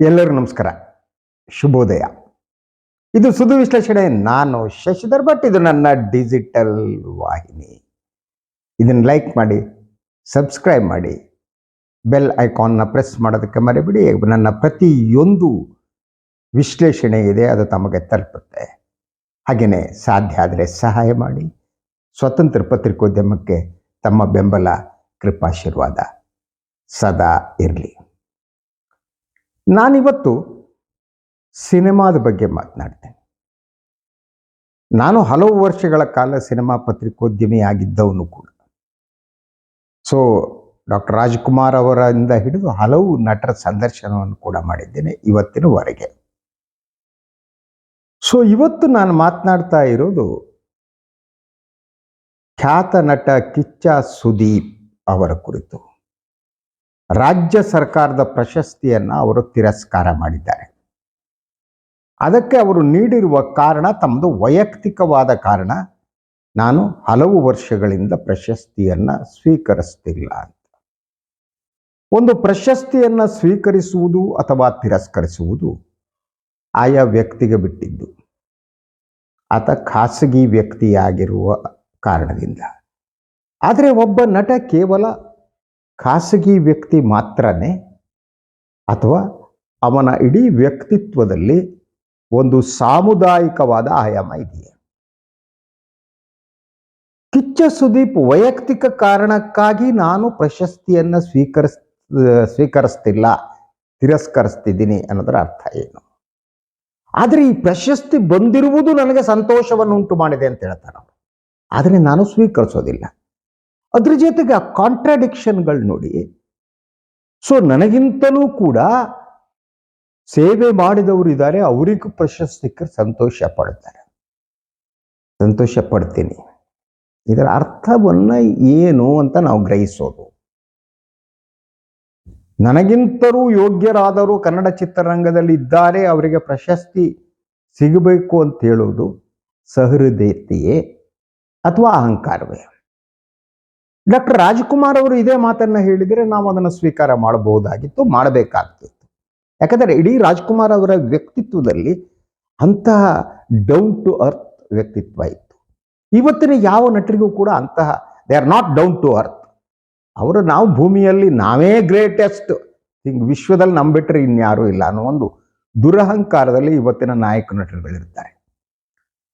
ಎಲ್ಲರಿಗೂ ನಮಸ್ಕಾರ. ಶುಭೋದಯ. ಇದು ಸುದ್ದಿ ವಿಶ್ಲೇಷಣೆ. ನಾನು ಶಶಿಧರ್ ಭಟ್. ಇದು ನನ್ನ ಡಿಜಿಟಲ್ ವಾಹಿನಿ. ಇದನ್ನು ಲೈಕ್ ಮಾಡಿ, ಸಬ್ಸ್ಕ್ರೈಬ್ ಮಾಡಿ, ಬೆಲ್ ಐಕಾನ್ನ ಪ್ರೆಸ್ ಮಾಡೋದಕ್ಕೆ ಮರಿಬಿಡಿ. ನನ್ನ ಪ್ರತಿಯೊಂದು ವಿಶ್ಲೇಷಣೆ ಇದೆ, ಅದು ತಮಗೆ ತಲುಪುತ್ತೆ. ಹಾಗೆಯೇ ಸಾಧ್ಯ ಆದರೆ ಸಹಾಯ ಮಾಡಿ. ಸ್ವತಂತ್ರ ಪತ್ರಿಕೋದ್ಯಮಕ್ಕೆ ತಮ್ಮ ಬೆಂಬಲ, ಕೃಪಾಶೀರ್ವಾದ ಸದಾ ಇರಲಿ. ನಾನಿವತ್ತು ಸಿನಿಮಾದ ಬಗ್ಗೆ ಮಾತನಾಡ್ತೇನೆ. ನಾನು ಹಲವು ವರ್ಷಗಳ ಕಾಲ ಸಿನಿಮಾ ಪತ್ರಿಕೋದ್ಯಮಿ ಆಗಿದ್ದವನು ಕೂಡ. ಸೊ ಡಾಕ್ಟರ್ ರಾಜ್ಕುಮಾರ್ ಅವರಿಂದ ಹಿಡಿದು ಹಲವು ನಟರ ಸಂದರ್ಶನವನ್ನು ಕೂಡ ಮಾಡಿದ್ದೇನೆ ಇವತ್ತಿನವರೆಗೆ. ಸೊ ಇವತ್ತು ನಾನು ಮಾತನಾಡ್ತಾ ಇರೋದು ಖ್ಯಾತ ನಟ ಕಿಚ್ಚ ಸುದೀಪ್ ಅವರ ಕುರಿತು. ರಾಜ್ಯ ಸರ್ಕಾರದ ಪ್ರಶಸ್ತಿಯನ್ನು ಅವರು ತಿರಸ್ಕಾರ ಮಾಡಿದ್ದಾರೆ. ಅದಕ್ಕೆ ಅವರು ನೀಡಿರುವ ಕಾರಣ, ತಮ್ಮದು ವೈಯಕ್ತಿಕವಾದ ಕಾರಣ, ನಾನು ಹಲವು ವರ್ಷಗಳಿಂದ ಪ್ರಶಸ್ತಿಯನ್ನು ಸ್ವೀಕರಿಸ್ತಿಲ್ಲ ಅಂತ. ಒಂದು ಪ್ರಶಸ್ತಿಯನ್ನು ಸ್ವೀಕರಿಸುವುದು ಅಥವಾ ತಿರಸ್ಕರಿಸುವುದು ಆಯಾ ವ್ಯಕ್ತಿಗೆ ಬಿಟ್ಟಿದ್ದು. ಆತ ಖಾಸಗಿ ವ್ಯಕ್ತಿಯಾಗಿರುವ ಕಾರಣದಿಂದ. ಆದರೆ ಒಬ್ಬ ನಟ ಕೇವಲ ಖಾಸಗಿ ವ್ಯಕ್ತಿ ಮಾತ್ರನೇ ಅಥವಾ ಅವನ ಇಡೀ ವ್ಯಕ್ತಿತ್ವದಲ್ಲಿ ಒಂದು ಸಾಮುದಾಯಿಕವಾದ ಆಯಾಮ ಇದೆಯೇ? ಕಿಚ್ಚ ಸುದೀಪ್ ವೈಯಕ್ತಿಕ ಕಾರಣಕ್ಕಾಗಿ ನಾನು ಪ್ರಶಸ್ತಿಯನ್ನು ಸ್ವೀಕರಿಸ್, ಸ್ವೀಕರಿಸ್ತಿಲ್ಲ, ತಿರಸ್ಕರಿಸ್ತಿದ್ದೀನಿ ಅನ್ನೋದರ ಅರ್ಥ ಏನು? ಆದರೆ ಈ ಪ್ರಶಸ್ತಿ ಬಂದಿರುವುದು ನನಗೆ ಸಂತೋಷವನ್ನು ಉಂಟು ಮಾಡಿದೆ ಅಂತ ಹೇಳ್ತಾರೆ ಆದರೆ ನಾನು ಸ್ವೀಕರಿಸೋದಿಲ್ಲ. ಅದ್ರ ಜೊತೆಗೆ ಆ ಕಾಂಟ್ರಾಡಿಕ್ಷನ್ಗಳು ನೋಡಿ. ಸೊ ನನಗಿಂತಲೂ ಕೂಡ ಸೇವೆ ಮಾಡಿದವರು ಇದ್ದಾರೆ ಅವರಿಗೂ ಪ್ರಶಸ್ತಿಕರು ಸಂತೋಷ ಪಡ್ತಾರೆ. ಸಂತೋಷ ಪಡ್ತೀನಿ. ಇದರ ಅರ್ಥವನ್ನ ಏನು ಅಂತ ನಾವು ಗ್ರಹಿಸೋದು. ನನಗಿಂತರೂ ಯೋಗ್ಯರಾದರೂ ಕನ್ನಡ ಚಿತ್ರರಂಗದಲ್ಲಿ ಇದ್ದಾರೆ, ಅವರಿಗೆ ಪ್ರಶಸ್ತಿ ಸಿಗಬೇಕು ಅಂತ ಹೇಳೋದು ಸಹೃದಯತೆಯೇ ಅಥವಾ ಅಹಂಕಾರವೇ? ಡಾಕ್ಟರ್ ರಾಜ್ಕುಮಾರ್ ಅವರು ಇದೇ ಮಾತನ್ನ ಹೇಳಿದರೆ ನಾವು ಅದನ್ನು ಸ್ವೀಕಾರ ಮಾಡಬಹುದಾಗಿತ್ತು, ಮಾಡಬೇಕಾಗ್ತಿತ್ತು. ಯಾಕಂದರೆ ಇಡೀ ರಾಜ್ಕುಮಾರ್ ಅವರ ವ್ಯಕ್ತಿತ್ವದಲ್ಲಿ ಅಂತಹ ಡೌನ್ ಟು ಅರ್ತ್ ವ್ಯಕ್ತಿತ್ವ ಇತ್ತು. ಇವತ್ತಿನ ಯಾವ ನಟರಿಗೂ ಕೂಡ ಅಂತಹ they are not down to earth ಅವರು ನಾವು ಭೂಮಿಯಲ್ಲಿ ನಾವೇ ಗ್ರೇಟೆಸ್ಟ್ ಹಿಂಗೆ ವಿಶ್ವದಲ್ಲಿ ನಂಬಿಟ್ರೆ ಇನ್ಯಾರೂ ಇಲ್ಲ ಅನ್ನೋ ಒಂದು ದುರಹಂಕಾರದಲ್ಲಿ ಇವತ್ತಿನ ನಾಯಕ ನಟರುಗಳಿರ್ತಾರೆ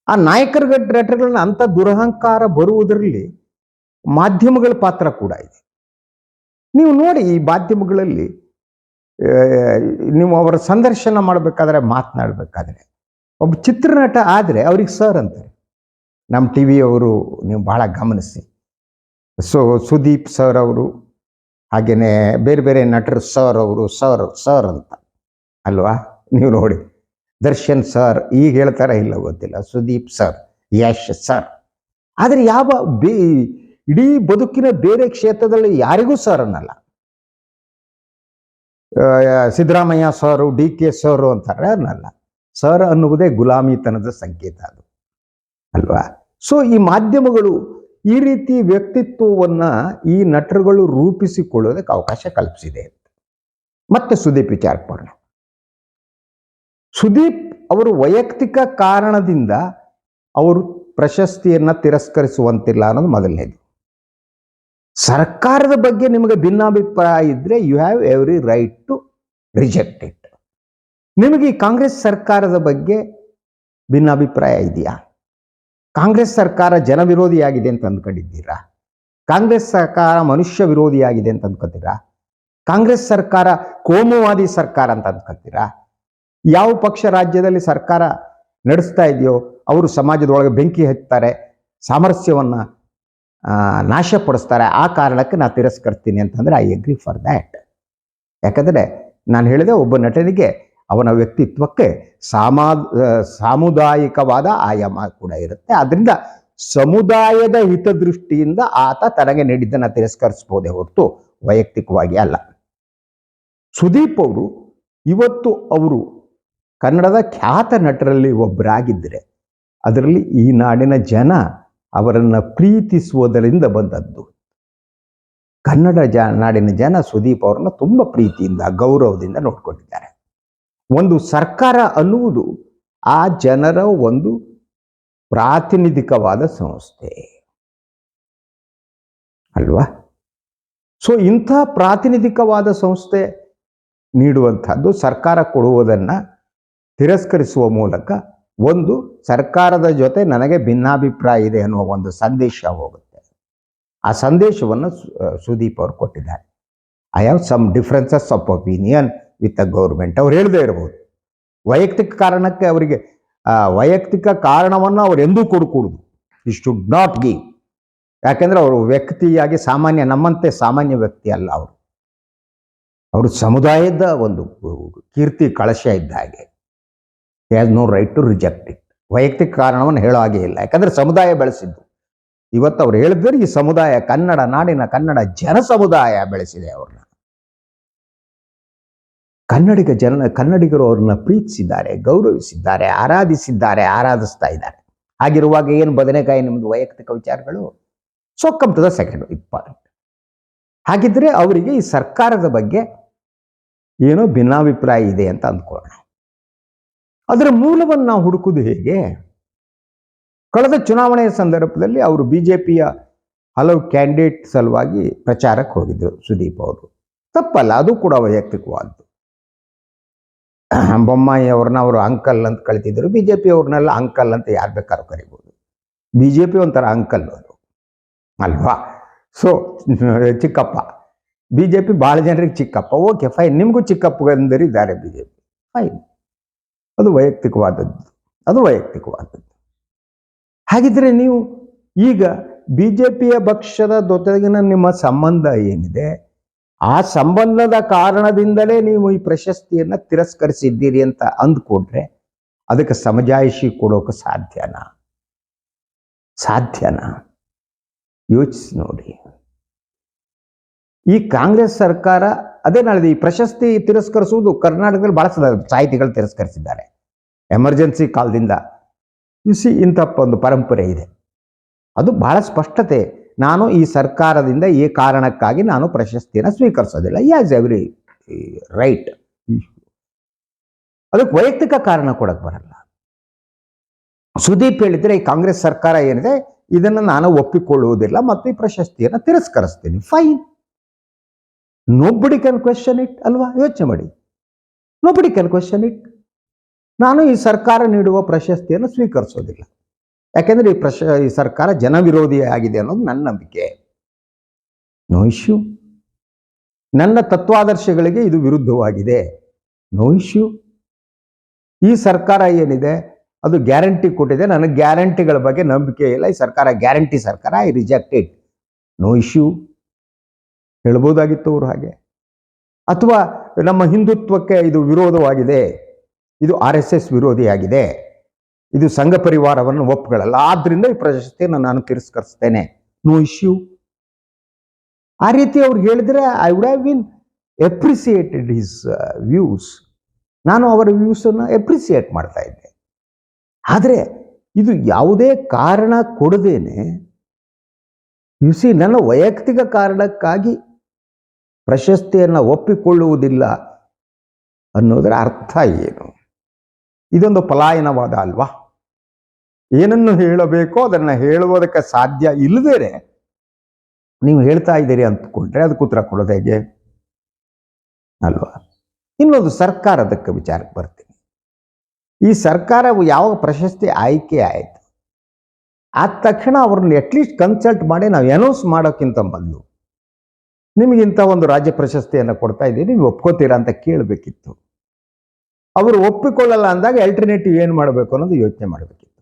ಆ ನಾಯಕರ ನಟರುಗಳನ್ನ ಅಂಥ ದುರಹಂಕಾರ ಬರುವುದರಲ್ಲಿ ಮಾಧ್ಯಮಗಳ ಪಾತ್ರ ಕೂಡ ಇದೆ. ನೀವು ನೋಡಿ ಈ ಮಾಧ್ಯಮಗಳಲ್ಲಿ ನೀವು ಅವರ ಸಂದರ್ಶನ ಮಾಡಬೇಕಾದ್ರೆ ಮಾತನಾಡಬೇಕಾದ್ರೆ, ಒಬ್ಬ ಚಿತ್ರನಟ ಆದರೆ ಅವ್ರಿಗೆ ಸರ್ ಅಂತಾರೆ. ನಮ್ಮ ಟಿ ವಿಯವರು ನೀವು ಭಾಳ ಗಮನಿಸಿ. ಸೊ, ಸುದೀಪ್ ಸರ್ ಅವರು ಹಾಗೆಯೇ ಬೇರೆ ಬೇರೆ ನಟರು ಸರ್ ಅವರು, ಸರ್ ಸರ್ ಅಂತ. ಅಲ್ವಾ? ನೀವು ನೋಡಿ. ದರ್ಶನ್ ಸರ್, ಈಗ ಹೇಳ್ತಾರ ಇಲ್ಲ ಗೊತ್ತಿಲ್ಲ. Sudeep sir, Yash sir. ಆದರೆ ಯಾವ ಬೇ ಇಡೀ ಬದುಕಿನ ಬೇರೆ ಕ್ಷೇತ್ರದಲ್ಲಿ ಯಾರಿಗೂ ಸರ್ ಅನ್ನಲ್ಲ Siddaramaiah sir, D K sir ಅಂತಾರೆ ಅನ್ನಲ್ಲ ಸರ್ ಅನ್ನುವುದೇ ಗುಲಾಮಿತನದ ಸಂಕೇತ ಅದು. ಅಲ್ವಾ? ಸೊ, ಈ ಮಾಧ್ಯಮಗಳು ಈ ರೀತಿ ವ್ಯಕ್ತಿತ್ವವನ್ನ ಈ ನಟರುಗಳು ರೂಪಿಸಿಕೊಳ್ಳೋದಕ್ಕೆ ಅವಕಾಶ ಕಲ್ಪಿಸಿದೆ ಮತ್ತೆ ಸುದೀಪ್ ವಿಚಾರಕ್ಕೆ ಬರೋಣ ಸುದೀಪ್ ಅವರು ವೈಯಕ್ತಿಕ ಕಾರಣದಿಂದ ಅವರು ಪ್ರಶಸ್ತಿಯನ್ನ ತಿರಸ್ಕರಿಸುವಂತಿಲ್ಲ ಅನ್ನೋದು ಮೊದಲನೇದು. ಸರ್ಕಾರದ ಬಗ್ಗೆ ನಿಮಗೆ ಭಿನ್ನಾಭಿಪ್ರಾಯ ಇದ್ರೆ you have every right to reject it ನಿಮಗೆ ಈ ಕಾಂಗ್ರೆಸ್ ಸರ್ಕಾರದ ಬಗ್ಗೆ ಭಿನ್ನಾಭಿಪ್ರಾಯ ಇದೆಯಾ? ಕಾಂಗ್ರೆಸ್ ಸರ್ಕಾರ ಜನವಿರೋಧಿಯಾಗಿದೆ ಅಂತ ಅಂದ್ಕೊಂಡಿದ್ದೀರಾ? ಕಾಂಗ್ರೆಸ್ ಸರ್ಕಾರ ಮನುಷ್ಯ ವಿರೋಧಿಯಾಗಿದೆ ಅಂತ ಅಂದ್ಕೊತೀರಾ ಕಾಂಗ್ರೆಸ್ ಸರ್ಕಾರ ಕೋಮುವಾದಿ ಸರ್ಕಾರ ಅಂತ ಅಂದ್ಕೊತೀರಾ ಯಾವ ಪಕ್ಷ ರಾಜ್ಯದಲ್ಲಿ ಸರ್ಕಾರ ನಡೆಸ್ತಾ ಇದೆಯೋ, ಅವರು ಸಮಾಜದೊಳಗೆ ಬೆಂಕಿ ಹಚ್ತಾರೆ ಸಾಮರಸ್ಯವನ್ನ ನಾಶಪಡಿಸ್ತಾರೆ. ಆ ಕಾರಣಕ್ಕೆ ನಾನು ತಿರಸ್ಕರ್ತೀನಿ ಅಂತಂದರೆ ಐ ಅಗ್ರಿ ಫಾರ್ ದ್ಯಾಟ್ ಯಾಕಂದರೆ ನಾನು ಹೇಳಿದೆ ಒಬ್ಬ ನಟನಿಗೆ ಅವನ ವ್ಯಕ್ತಿತ್ವಕ್ಕೆ ಸಾಮಾ ಸಾಮುದಾಯಿಕವಾದ ಆಯಾಮ ಕೂಡ ಇರುತ್ತೆ. ಅದರಿಂದ ಸಮುದಾಯದ ಹಿತದೃಷ್ಟಿಯಿಂದ ಆತ ತನಗೆ ನೀಡಿದ್ದನ್ನು ತಿರಸ್ಕರಿಸ್ಬೋದೇ ಹೊರತು ವೈಯಕ್ತಿಕವಾಗಿ ಅಲ್ಲ. ಸುದೀಪ್ ಅವರು ಇವತ್ತು ಅವರು ಕನ್ನಡದ ಖ್ಯಾತ ನಟರಲ್ಲಿ ಒಬ್ಬರಾಗಿದ್ದರೆ ಅದರಲ್ಲಿ ಈ ನಾಡಿನ ಜನ ಅವರನ್ನು ಪ್ರೀತಿಸುವುದರಿಂದ ಬಂದದ್ದು. ಕನ್ನಡ ಜ, ನಾಡಿನ ಜನ ಸುದೀಪ್ ಅವರನ್ನು ತುಂಬ ಪ್ರೀತಿಯಿಂದ, ಗೌರವದಿಂದ ನೋಡ್ಕೊಂಡಿದ್ದಾರೆ. ಒಂದು ಸರ್ಕಾರ ಅನ್ನುವುದು ಆ ಜನರ ಒಂದು ಪ್ರಾತಿನಿಧಿಕವಾದ ಸಂಸ್ಥೆ. ಅಲ್ವಾ? ಸೊ ಇಂಥ ಪ್ರಾತಿನಿಧಿಕವಾದ ಸಂಸ್ಥೆ ನೀಡುವಂಥದ್ದು ಸರ್ಕಾರ ಕೊಡುವುದನ್ನು ತಿರಸ್ಕರಿಸುವ ಮೂಲಕ ಒಂದು ಸರ್ಕಾರದ ಜೊತೆ ನನಗೆ ಭಿನ್ನಾಭಿಪ್ರಾಯ ಇದೆ ಅನ್ನುವ ಒಂದು ಸಂದೇಶ ಹೋಗುತ್ತೆ. ಆ ಸಂದೇಶವನ್ನು ಸುದೀಪ್ ಅವರು ಕೊಟ್ಟಿದ್ದಾರೆ. I have some differences of opinion with the government ಅವ್ರು ಹೇಳದೇ ಇರಬಹುದು ವೈಯಕ್ತಿಕ ಕಾರಣಕ್ಕೆ ಅವರಿಗೆ ವೈಯಕ್ತಿಕ ಕಾರಣವನ್ನು ಅವ್ರು ಎಂದೂ ಕೊಡಕೂಡುದು. ಈ ಶುಡ್ ನಾಟ್ ಗಿವ್ ಯಾಕೆಂದ್ರೆ ಅವರು ವ್ಯಕ್ತಿಯಾಗಿ ಸಾಮಾನ್ಯ, ನಮ್ಮಂತೆ ಸಾಮಾನ್ಯ ವ್ಯಕ್ತಿ ಅಲ್ಲ ಅವರು. ಅವರು ಸಮುದಾಯದ ಒಂದು ಕೀರ್ತಿ ಕಳಶ ಇದ್ದ ಹಾಗೆ. Has no right to reject it ವೈಯಕ್ತಿಕ ಕಾರಣವನ್ನು ಹೇಳೋ ಹಾಗೆ ಇಲ್ಲ. ಯಾಕಂದ್ರೆ ಸಮುದಾಯ ಬೆಳೆಸಿದ್ದು. ಇವತ್ತು ಅವ್ರು ಹೇಳಿದ್ರೆ ಈ ಸಮುದಾಯ ಕನ್ನಡ, ನಾಡಿನ ಕನ್ನಡ ಜನ ಸಮುದಾಯ ಬೆಳೆಸಿದೆ ಅವ್ರನ್ನ. ಕನ್ನಡಿಗ ಜನ, ಕನ್ನಡಿಗರು ಅವ್ರನ್ನ ಪ್ರೀತಿಸಿದ್ದಾರೆ, ಗೌರವಿಸಿದ್ದಾರೆ, ಆರಾಧಿಸಿದ್ದಾರೆ, ಆರಾಧಿಸ್ತಾ ಇದ್ದಾರೆ. ಹಾಗಿರುವಾಗ ಏನು ಬದನೆಕಾಯಿ ನಿಮ್ಮದು ವೈಯಕ್ತಿಕ ವಿಚಾರಗಳು? So come to the second important ಹಾಗಿದ್ರೆ ಅವರಿಗೆ ಈ ಸರ್ಕಾರದ ಬಗ್ಗೆ ಏನೋ ಭಿನ್ನಾಭಿಪ್ರಾಯ ಇದೆ ಅಂತ ಅಂದ್ಕೊಳ್ಳೋಣ. ಅದರ ಮೂಲವನ್ನು ನಾವು ಹುಡುಕುವುದು ಹೇಗೆ? ಕಳೆದ ಚುನಾವಣೆಯ ಸಂದರ್ಭದಲ್ಲಿ ಅವರು ಬಿ ಜೆ ಪಿಯ ಹಲವು ಕ್ಯಾಂಡಿಡೇಟ್ ಸಲುವಾಗಿ ಪ್ರಚಾರಕ್ಕೆ ಹೋಗಿದ್ದರು, ಸುದೀಪ್ ಅವರು. ತಪ್ಪಲ್ಲ, ಅದು ಕೂಡ ವೈಯಕ್ತಿಕವಾದ್ದು. ಬೊಮ್ಮಾಯಿ ಅವ್ರನ್ನ ಅವರು ಅಂಕಲ್ ಅಂತ ಕಳಿತಿದ್ರು ಬಿ ಜೆ ಪಿ ಅವ್ರನ್ನೆಲ್ಲ ಅಂಕಲ್ ಅಂತ ಯಾರು ಬೇಕಾದ್ರೂ ಕರಿಬೋದು. ಬಿ ಜೆ ಪಿ ಒಂಥರ ಅಂಕಲ್ ಅವರು. ಅಲ್ವಾ? ಸೊ ಚಿಕ್ಕಪ್ಪ. ಬಿ ಜೆ ಪಿ ಭಾಳ ಜನರಿಗೆ ಚಿಕ್ಕಪ್ಪ. ಓಕೆ ಫೈನ್ ನಿಮಗೂ ಚಿಕ್ಕಪ್ಪ ಇದ್ದಾರೆ ಬಿ ಜೆ ಪಿ ಫೈನ್ ಅದು ವೈಯಕ್ತಿಕವಾದದ್ದು. ಅದು ವೈಯಕ್ತಿಕವಾದದ್ದು. ಹಾಗಿದ್ರೆ ನೀವು ಈಗ ಬಿ ಜೆ ಪಿಯ ಪಕ್ಷದ ಜೊತೆಗಿನ ನಿಮ್ಮ ಸಂಬಂಧ ಏನಿದೆ? ಆ ಸಂಬಂಧದ ಕಾರಣದಿಂದಲೇ ನೀವು ಈ ಪ್ರಶಸ್ತಿಯನ್ನ ತಿರಸ್ಕರಿಸಿದ್ದೀರಿ ಅಂತ ಅಂದ್ಕೊಂಡ್ರೆ ಅದಕ್ಕೆ ಸಮಜಾಯಿಷಿ ಕೊಡೋಕೆ ಸಾಧ್ಯನಾ? ಸಾಧ್ಯನಾ? ಯೋಚಿಸಿ ನೋಡಿ. ಈ ಕಾಂಗ್ರೆಸ್ ಸರ್ಕಾರ ಅದೇ ನಾಳೆ ಈ ಪ್ರಶಸ್ತಿ ತಿರಸ್ಕರಿಸುವುದು ಕರ್ನಾಟಕದಲ್ಲಿ ಬಹಳ ಸಾಹಿತಿಗಳು ತಿರಸ್ಕರಿಸಿದ್ದಾರೆ. ಎಮರ್ಜೆನ್ಸಿ ಕಾಲದಿಂದ. ಸಿ ಇಂಥ ಒಂದು ಪರಂಪರೆ ಇದೆ. ಅದು ಬಹಳ ಸ್ಪಷ್ಟತೆ. ನಾನು ಈ ಸರ್ಕಾರದಿಂದ ಈ ಕಾರಣಕ್ಕಾಗಿ ನಾನು ಪ್ರಶಸ್ತಿಯನ್ನು ಸ್ವೀಕರಿಸೋದಿಲ್ಲ. ಯಾಸ್ ಎವ್ರಿ ರೈಟ್ ಅದಕ್ಕೆ ವೈಯಕ್ತಿಕ ಕಾರಣ ಕೊಡಕ್ಕೆ ಬರಲ್ಲ. ಸುದೀಪ್ ಹೇಳಿದ್ರೆ ಈ ಕಾಂಗ್ರೆಸ್ ಸರ್ಕಾರ ಏನಿದೆ, ಇದನ್ನು ನಾನು ಒಪ್ಪಿಕೊಳ್ಳುವುದಿಲ್ಲ ಮತ್ತು ಈ ಪ್ರಶಸ್ತಿಯನ್ನು ತಿರಸ್ಕರಿಸ್ತೀನಿ. Fine nobody can question it ಅಲ್ವಾ? ಯೋಚನೆ ಮಾಡಿ. ನೋಬಡಿ ಕ್ಯಾನ್ ಕ್ವೆಶನ್ ಇಟ್ ನಾನು ಈ ಸರ್ಕಾರ ನೀಡುವ ಪ್ರಶಸ್ತಿಯನ್ನು ಸ್ವೀಕರಿಸೋದಿಲ್ಲ. ಯಾಕೆಂದರೆ ಈ ಪ್ರಶ, ಈ ಸರ್ಕಾರ ಜನವಿರೋಧಿ ಆಗಿದೆ ಅನ್ನೋದು ನನ್ನ ನಂಬಿಕೆ. ನೋ ಇಶ್ಯೂ ನನ್ನ ತತ್ವಾದರ್ಶಗಳಿಗೆ ಇದು ವಿರುದ್ಧವಾಗಿದೆ. ನೋ ಇಶ್ಯೂ ಈ ಸರ್ಕಾರ ಏನಿದೆ? ಅದು ಗ್ಯಾರಂಟಿ ಕೊಟ್ಟಿದೆ. ನನಗೆ ಗ್ಯಾರಂಟಿಗಳ ಬಗ್ಗೆ ನಂಬಿಕೆ ಇಲ್ಲ. ಈ ಸರ್ಕಾರ ಗ್ಯಾರಂಟಿ ಸರ್ಕಾರ ಐ ರಿಜೆಕ್ಟ್ ನೋ ಇಶ್ಯೂ ಹೇಳ್ಬೋದಾಗಿತ್ತು ಅವರು ಹಾಗೆ. ಅಥವಾ ನಮ್ಮ ಹಿಂದುತ್ವಕ್ಕೆ ಇದು ವಿರೋಧವಾಗಿದೆ, ಇದು ಆರ್ ಎಸ್ ಎಸ್ ವಿರೋಧಿಯಾಗಿದೆ, ಇದು ಸಂಘ ಪರಿವಾರವನ್ನು ಒಪ್ಪುಗಳಲ್ಲ ಆದ್ರಿಂದ ಈ ಪ್ರಶಸ್ತಿಯನ್ನು ನಾನು ತಿರಸ್ಕರಿಸ್ತೇನೆ. ನೋ ಇಶ್ಯೂ ಆ ರೀತಿ ಅವ್ರು ಹೇಳಿದ್ರೆ I would have been appreciated his views ನಾನು ಅವರ ವ್ಯೂಸನ್ನು ಎಪ್ರಿಸಿಯೇಟ್ ಮಾಡ್ತಾ ಇದ್ದೆ. ಆದರೆ ಇದು ಯಾವುದೇ ಕಾರಣ ಕೊಡದೇನೆ ಯು ಸಿ ನನ್ನ ವೈಯಕ್ತಿಕ ಕಾರಣಕ್ಕಾಗಿ ಪ್ರಶಸ್ತಿಯನ್ನು ಒಪ್ಪಿಕೊಳ್ಳುವುದಿಲ್ಲ ಅನ್ನೋದರ ಅರ್ಥ ಏನು? ಇದೊಂದು ಪಲಾಯನವಾದ ಅಲ್ವಾ? ಏನನ್ನು ಹೇಳಬೇಕೋ ಅದನ್ನು ಹೇಳುವುದಕ್ಕೆ ಸಾಧ್ಯ ಇಲ್ಲದೇ ನೀವು ಹೇಳ್ತಾ ಇದ್ದೀರಿ ಅಂದ್ಕೊಂಡ್ರೆ ಅದಕ್ಕೆ ಉತ್ತರ ಕೊಡೋದು ಹೇಗೆ? ಅಲ್ವಾ? ಇನ್ನೊಂದು ಸರ್ಕಾರದಕ್ಕೆ ವಿಚಾರಕ್ಕೆ ಬರ್ತೀನಿ. ಈ ಸರ್ಕಾರವು ಯಾವ ಪ್ರಶಸ್ತಿ ಆಯ್ಕೆ ಆಯಿತು? ಆದ ತಕ್ಷಣ ಅವ್ರನ್ನ ಅಟ್ಲೀಸ್ಟ್ ಕನ್ಸಲ್ಟ್ ಮಾಡಿ ನಾವು ಅನೌನ್ಸ್ ಮಾಡೋಕ್ಕಿಂತ ಮೊದಲು ನಿಮಗಿಂತ ಒಂದು ರಾಜ್ಯ ಪ್ರಶಸ್ತಿಯನ್ನು ಕೊಡ್ತಾ ಇದ್ದೀನಿ, ನೀವು ಒಪ್ಕೋತೀರಾ ಅಂತ ಕೇಳಬೇಕಿತ್ತು. ಅವರು ಒಪ್ಪಿಕೊಳ್ಳಲ್ಲ ಅಂದಾಗ ಅಲ್ಟರ್ನೇಟಿವ್ ಏನು ಮಾಡಬೇಕು ಅನ್ನೋದು ಯೋಚನೆ ಮಾಡಬೇಕಿತ್ತು.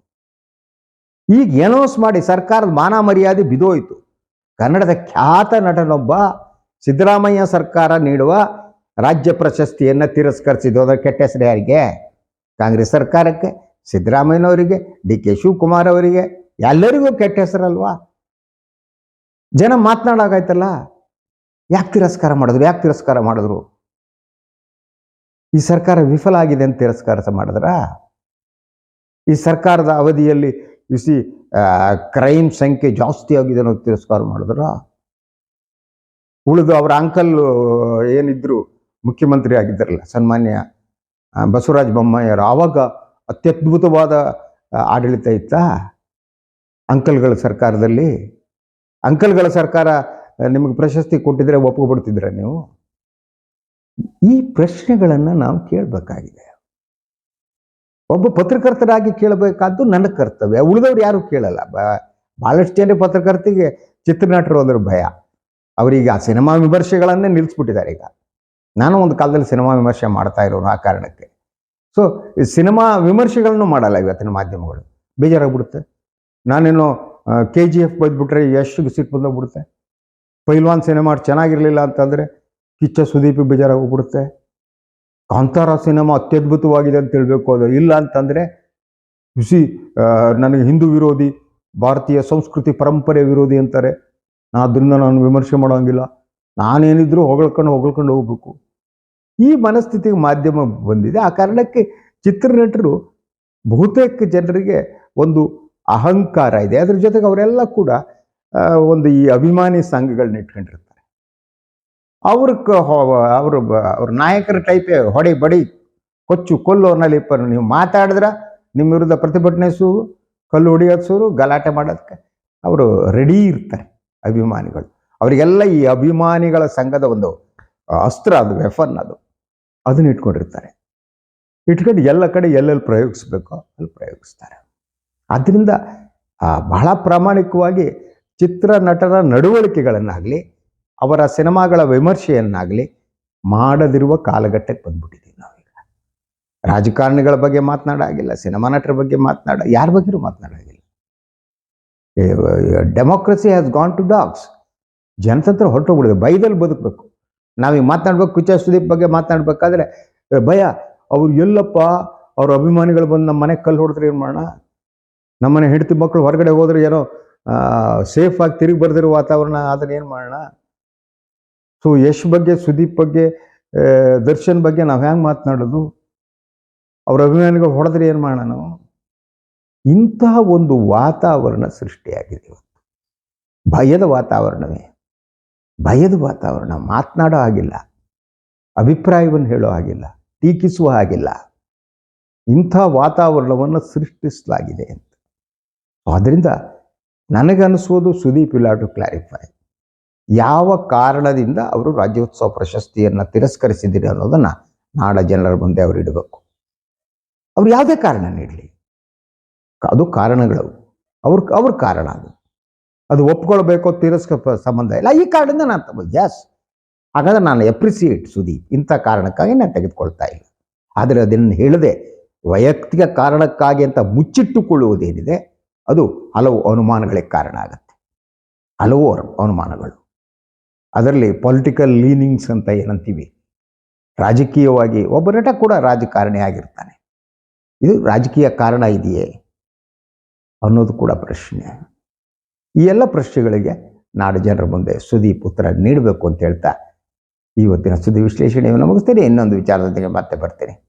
ಈಗ ಅನೌನ್ಸ್ ಮಾಡಿ ಸರ್ಕಾರದ ಮಾನ ಮರ್ಯಾದೆ ಬಿದೋಯಿತು. ಕನ್ನಡದ ಖ್ಯಾತ ನಟನೊಬ್ಬ ಸಿದ್ದರಾಮಯ್ಯ ಸರ್ಕಾರ ನೀಡುವ ರಾಜ್ಯ ಪ್ರಶಸ್ತಿಯನ್ನು ತಿರಸ್ಕರಿಸಿದ್ದು ಅದರ ಕೆಟ್ಟ ಹೆಸರು ಯಾರಿಗೆ? ಕಾಂಗ್ರೆಸ್ ಸರ್ಕಾರಕ್ಕೆ, ಸಿದ್ದರಾಮಯ್ಯನವರಿಗೆ, ಡಿ ಕೆ ಶಿವಕುಮಾರ್ ಅವರಿಗೆ. ಎಲ್ಲರಿಗೂ ಕೆಟ್ಟ ಹೆಸರಲ್ವಾ? ಜನ ಮಾತನಾಡಾಗಾಯ್ತಲ್ಲ ಯಾಕೆ ತಿರಸ್ಕಾರ ಮಾಡಿದ್ರು? ಯಾಕೆ ತಿರಸ್ಕಾರ ಮಾಡಿದ್ರು? ಈ ಸರ್ಕಾರ ವಿಫಲ ಆಗಿದೆ ಅಂತ ತಿರಸ್ಕಾರ ಮಾಡಿದ್ರ? ಈ ಸರ್ಕಾರದ ಅವಧಿಯಲ್ಲಿ ಸಿ ಕ್ರೈಮ್ ಸಂಖ್ಯೆ ಜಾಸ್ತಿ ಆಗಿದೆ ಅನ್ನೋ ತಿರಸ್ಕಾರ ಮಾಡಿದ್ರ? ಉಳಿದು ಅವರ ಅಂಕಲ್ ಏನಿದ್ರು ಮುಖ್ಯಮಂತ್ರಿ ಆಗಿದ್ದಾರಲ್ಲ, ಸನ್ಮಾನ್ಯ ಬಸವರಾಜ ಬೊಮ್ಮಾಯಿಯವರು, ಆವಾಗ ಅತ್ಯದ್ಭುತವಾದ ಆಡಳಿತ ಇತ್ತ? ಅಂಕಲ್ಗಳ ಸರ್ಕಾರದಲ್ಲಿ? ಅಂಕಲ್ಗಳ ಸರ್ಕಾರ ನಿಮಗೆ ಪ್ರಶಸ್ತಿ ಕೊಟ್ಟಿದ್ರೆ ಒಪ್ಕೊಬಿಡ್ತಿದ್ರೆ ನೀವು? ಈ ಪ್ರಶ್ನೆಗಳನ್ನು ನಾವು ಕೇಳಬೇಕಾಗಿದೆ. ಒಬ್ಬ ಪತ್ರಕರ್ತರಾಗಿ ಕೇಳಬೇಕಾದ್ದು ನನ್ನ ಕರ್ತವ್ಯ. ಉಳಿದವ್ರು ಯಾರು ಕೇಳಲ್ಲ. ಬಹಳಷ್ಟು ಜನ ಪತ್ರಕರ್ತಿಗೆ ಚಿತ್ರನಟರು ಅಂದ್ರೆ ಭಯ. ಅವರೀಗ ಆ ಸಿನಿಮಾ ವಿಮರ್ಶೆಗಳನ್ನೇ ನಿಲ್ಲಿಸ್ಬಿಟ್ಟಿದ್ದಾರೆ ಈಗ. ನಾನು ಒಂದು ಕಾಲದಲ್ಲಿ ಸಿನಿಮಾ ವಿಮರ್ಶೆ ಮಾಡ್ತಾ ಇರೋನು ಆ ಕಾರಣಕ್ಕೆ. ಸೊ ಸಿನಿಮಾ ವಿಮರ್ಶೆಗಳನ್ನು ಮಾಡಲ್ಲ ಇವತ್ತಿನ ಮಾಧ್ಯಮಗಳು. ಬೇಜಾರಾಗ್ಬಿಡುತ್ತೆ. ನಾನೇನು ಕೆ ಜಿ ಎಫ್ ಬೈದ್ಬಿಟ್ರೆ ಯಶ್ಗೆ ಸಿಟ್ಟು ಬಂದೋಗ್ಬಿಡುತ್ತೆ ಪೈಲ್ವಾನ್ ಸಿನಿಮಾ ಚೆನ್ನಾಗಿರಲಿಲ್ಲ ಅಂತಂದರೆ ಕಿಚ್ಚ ಸುದೀಪ್ ಬೇಜಾರಾಗೋಗ್ಬಿಡುತ್ತೆ ಕಾಂತಾರ ಸಿನಿಮಾ ಅತ್ಯದ್ಭುತವಾಗಿದೆ ಅಂತ ಹೇಳಬೇಕು ಅದು. ಇಲ್ಲ ಅಂತಂದರೆ ಖುಷಿ ನನಗೆ ಹಿಂದೂ ವಿರೋಧಿ, ಭಾರತೀಯ ಸಂಸ್ಕೃತಿ ಪರಂಪರೆ ವಿರೋಧಿ ಅಂತಾರೆ. ಆದ್ದರಿಂದ ನಾನು ವಿಮರ್ಶೆ ಮಾಡೋಂಗಿಲ್ಲ. ನಾನೇನಿದ್ರು ಹೊಗಳ್ಕೊಂಡು ಹೊಗಳ್ಕೊಂಡು ಹೋಗ್ಬೇಕು. ಈ ಮನಸ್ಥಿತಿಗೆ ಮಾಧ್ಯಮ ಬಂದಿದೆ. ಆ ಕಾರಣಕ್ಕೆ ಚಿತ್ರನಟರು ಬಹುತೇಕ ಜನರಿಗೆ ಒಂದು ಅಹಂಕಾರ ಇದೆ. ಅದ್ರ ಜೊತೆಗೆ ಅವರೆಲ್ಲ ಕೂಡ ಒಂದು ಈ ಅಭಿಮಾನಿ ಸಂಘಗಳನ್ನ ಇಟ್ಕೊಂಡಿರ್ತಾರೆ. ಅವ್ರ ಅವರು ಅವ್ರ ನಾಯಕರ ಟೈಪೇ ಹೊಡೆ ಬಡಿ, ಕೊಚ್ಚು, ಕೊಲ್ಲು ಅವ್ರನ್ನಲ್ಲಿ ನೀವು ಮಾತಾಡಿದ್ರೆ ನಿಮ್ಮ ವಿರುದ್ಧ ಪ್ರತಿಭಟನೆ ಸೂರು, ಕಲ್ಲು ಹೊಡಿಯೋದು ಸೂರು, ಗಲಾಟೆ ಮಾಡೋದಕ್ಕೆ ಅವರು ರೆಡಿ ಇರ್ತಾರೆ ಅಭಿಮಾನಿಗಳು. ಅವರಿಗೆಲ್ಲ ಈ ಅಭಿಮಾನಿಗಳ ಸಂಘದ ಒಂದು ಅಸ್ತ್ರ ಅದು ವೆಫನ್ ಅದು. ಅದನ್ನ ಇಟ್ಕೊಂಡಿರ್ತಾರೆ. ಇಟ್ಕೊಂಡು ಎಲ್ಲ ಕಡೆ ಎಲ್ಲೆಲ್ಲಿ ಪ್ರಯೋಗಿಸ್ಬೇಕೋ ಅಲ್ಲಿ ಪ್ರಯೋಗಿಸ್ತಾರೆ. ಅದರಿಂದ ಬಹಳ ಪ್ರಾಮಾಣಿಕವಾಗಿ ಚಿತ್ರ ನಟರ ನಡವಳಿಕೆಗಳನ್ನಾಗಲಿ, ಅವರ ಸಿನಿಮಾಗಳ ವಿಮರ್ಶೆಯನ್ನಾಗಲಿ ಮಾಡದಿರುವ ಕಾಲಘಟ್ಟಕ್ಕೆ ಬಂದ್ಬಿಟ್ಟಿದ್ದೀವಿ ನಾವೀಗ. ರಾಜಕಾರಣಿಗಳ ಬಗ್ಗೆ ಮಾತನಾಡಾಗಿಲ್ಲ, ಸಿನಿಮಾ ನಟರ ಬಗ್ಗೆ ಮಾತನಾಡ, ಯಾರ ಬಗ್ಗೆಯೂ ಮಾತನಾಡಾಗಿಲ್ಲ. Democracy has gone to dogs ಜನತಂತ್ರ ಹೊರಟೋಗ್ಬಿಡಿದೆ ಬೈದಲ್ಲಿ ಬದುಕಬೇಕು. ನಾವೀಗ ಮಾತನಾಡ್ಬೇಕು ಕುಚ ಸುದೀಪ್ ಬಗ್ಗೆ ಮಾತನಾಡ್ಬೇಕಾದ್ರೆ ಭಯ. ಅವ್ರು ಎಲ್ಲಪ್ಪ, ಅವ್ರ ಅಭಿಮಾನಿಗಳು ಬಂದು ನಮ್ಮ ಮನೆಗೆ ಕಲ್ಲು ಹೊಡೆದ್ರೆ ಏನು ಮಾಡೋಣ? ನಮ್ಮನೆ ಹೆಂಡತಿ ಮಕ್ಕಳು ಹೊರಗಡೆ ಹೋದ್ರೆ ಏನೋ ಸೇಫ್ ಆಗಿ ತಿರುಗಿ ಬರ್ದಿರೋ ವಾತಾವರಣ ಆದರೆ ಏನು ಮಾಡೋಣ? ಸೊ ಯಶ್ ಬಗ್ಗೆ, ಸುದೀಪ್ ಬಗ್ಗೆ ದರ್ಶನ್ ಬಗ್ಗೆ ನಾವು ಹೆಂಗೆ ಮಾತನಾಡೋದು? ಅವ್ರ ಅಭಿಮಾನಿಗಳು ಹೊಡೆದ್ರೆ ಏನು ಮಾಡೋಣ ನಾವು? ಇಂತಹ ಒಂದು ವಾತಾವರಣ ಸೃಷ್ಟಿಯಾಗಿದೆ ಇವತ್ತು. ಭಯದ ವಾತಾವರಣವೇ. ಭಯದ ವಾತಾವರಣ. ಮಾತನಾಡೋ ಹಾಗಿಲ್ಲ. ಅಭಿಪ್ರಾಯವನ್ನು ಹೇಳೋ ಹಾಗಿಲ್ಲ. ಟೀಕಿಸುವ ಹಾಗಿಲ್ಲ. ಇಂಥ ವಾತಾವರಣವನ್ನು ಸೃಷ್ಟಿಸಲಾಗಿದೆ ಅಂತ. ಆದ್ದರಿಂದ ನನಗನ್ನಿಸೋದು ಸುದೀಪ್ ಇಲ್ಲ ಟು ಕ್ಲಾರಿಫೈ ಯಾವ ಕಾರಣದಿಂದ ಅವರು ರಾಜ್ಯೋತ್ಸವ ಪ್ರಶಸ್ತಿಯನ್ನು ತಿರಸ್ಕರಿಸಿದ್ದೀರಿ ಅನ್ನೋದನ್ನು ನಾಡ ಜನರ ಮುಂದೆ ಅವರು ಇಡಬೇಕು. ಅವ್ರು ಯಾವುದೇ ಕಾರಣ ನೀಡಲಿ ಅದು ಕಾರಣಗಳು ಅವ್ರ ಅವ್ರ ಕಾರಣ ಅದು. ಅದು ಒಪ್ಕೊಳ್ಬೇಕೋ ತಿರಸ್ಕ ಸಂಬಂಧ ಇಲ್ಲ. ಈ ಕಾರಣದಿಂದ ನಾನು ತಗೋ ಎಸ್ ಹಾಗಾದ್ರೆ ನಾನು ಎಪ್ರಿಸಿಯೇಟ್ ಸುದೀಪ್. ಇಂಥ ಕಾರಣಕ್ಕಾಗಿ ನಾನು ತೆಗೆದುಕೊಳ್ತಾ ಇಲ್ಲ. ಆದರೆ ಅದನ್ನು ಹೇಳದೆ ವೈಯಕ್ತಿಕ ಕಾರಣಕ್ಕಾಗಿ ಅಂತ ಮುಚ್ಚಿಟ್ಟುಕೊಳ್ಳುವುದೇನಿದೆ ಅದು ಹಲವು ಅನುಮಾನಗಳಿಗೆ ಕಾರಣ ಆಗುತ್ತೆ. ಹಲವು ಅನು- ಅನುಮಾನಗಳು. ಅದರಲ್ಲಿ ಪೊಲಿಟಿಕಲ್ ಲೀನಿಂಗ್ಸ್ ಅಂತ ಏನಂತೀವಿ? ರಾಜಕೀಯವಾಗಿ ಒಬ್ಬ ನಟ ಕೂಡ ರಾಜಕಾರಣಿ ಆಗಿರ್ತಾನೆ. ಇದು ರಾಜಕೀಯ ಕಾರಣ ಇದೆಯೇ? ಅನ್ನೋದು ಕೂಡ ಪ್ರಶ್ನೆ. ಈ ಎಲ್ಲ ಪ್ರಶ್ನೆಗಳಿಗೆ ನಾಡು ಜನರ ಮುಂದೆ ಸುದೀಪ್ ಉತ್ತರ ನೀಡಬೇಕು ಅಂತ ಹೇಳ್ತಾ ಇವತ್ತಿನ ಸುದ್ದಿ ವಿಶ್ಲೇಷಣೆಯನ್ನು ಮುಗಿಸ್ತೀನಿ. ಇನ್ನೊಂದು ವಿಚಾರದೊಂದಿಗೆ ಮತ್ತೆ ಬರ್ತೀನಿ.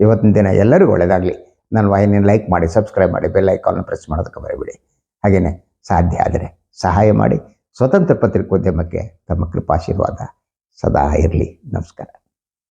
ಇವತ್ತಿನ ದಿನ ಎಲ್ಲರಿಗೂ ಒಳ್ಳೆಯದಾಗಲಿ ನನ್ನ ವಾಹಿನಿಯನ್ನು ಲೈಕ್ ಮಾಡಿ ಸಬ್ಸ್ಕ್ರೈಬ್ ಮಾಡಿ ಬೆಲ್ ಐಕಾನ್ ಪ್ರೆಸ್ ಮಾಡೋದಕ್ಕೆ ಬರಬೇಡಿ ಹಾಗೆಯೇ ಸಾಧ್ಯ ಆದರೆ ಸಹಾಯ ಮಾಡಿ. ಸ್ವತಂತ್ರ ಪತ್ರಿಕೋದ್ಯಮಕ್ಕೆ ತಮ್ಮ ಕೃಪಾಶೀರ್ವಾದ ಸದಾ ಇರಲಿ. ನಮಸ್ಕಾರ.